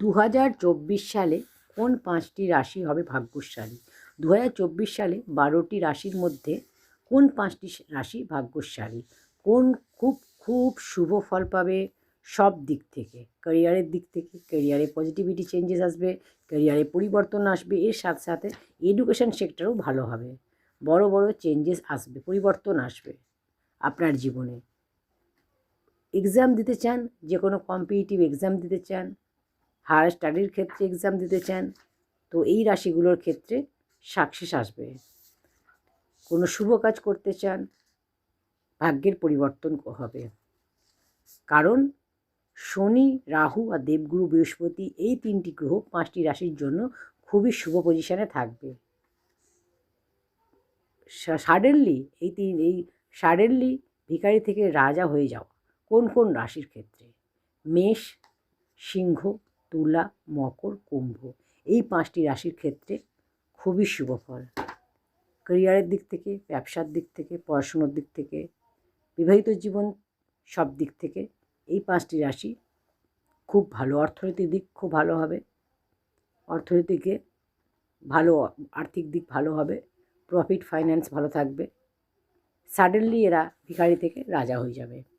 দু হাজার চব্বিশ সালে কোন পাঁচটি রাশি হবে ভাগ্যশালী? দু হাজার চব্বিশ সালে বারোটি রাশির মধ্যে কোন পাঁচটি রাশি ভাগ্যশালী? কোন খুব খুব শুভ ফল পাবে সব দিক থেকে? ক্যারিয়ারের দিক থেকে, ক্যারিয়ারে পজিটিভিটি চেঞ্জেস আসবে, ক্যারিয়ারে পরিবর্তন আসবে, এর সাথে সাথে এডুকেশন সেক্টরও ভালো হবে। বড় বড় চেঞ্জেস আসবে, পরিবর্তন আসবে আপনার জীবনে। এক্সাম দিতে চান যে কোনো কম্পিটিটিভ এক্সাম দিতে চান হায়ার স্টাডির ক্ষেত্রে এক্সাম দিতে চান, তো এই রাশিগুলোর ক্ষেত্রে সাকসেস আসবে। কোনো শুভ কাজ করতে চান, ভাগ্যের পরিবর্তন হবে। কারণ শনি, রাহু আর দেবগুরু বৃহস্পতি এই তিনটি গ্রহ পাঁচটি রাশির জন্য খুবই শুভ পজিশনে থাকবে। সাডেনলি এই তিন, এই সাডেনলি ভিখারি থেকে রাজা হয়ে যাওয়া কোন কোন রাশির ক্ষেত্রে? মেষ, সিংহ তুলা, মকর, কুম্ভ। এই পাঁচটি রাশির ক্ষেত্রে খুবই শুভ ফল। ক্যারিয়ারের দিক থেকে, ব্যবসার দিক থেকে, পড়াশুনোর দিক থেকে, বিবাহিত জীবন সব দিক থেকে এই পাঁচটি রাশি খুব ভালো। অর্থনৈতিক দিক খুব ভালো হবে। অর্থনীতিকে ভালো, আর্থিক দিক ভালো হবে। প্রফিট ফাইন্যান্স ভালো থাকবে। সাডেনলি এরা ভিখারি থেকে রাজা হয়ে যাবে।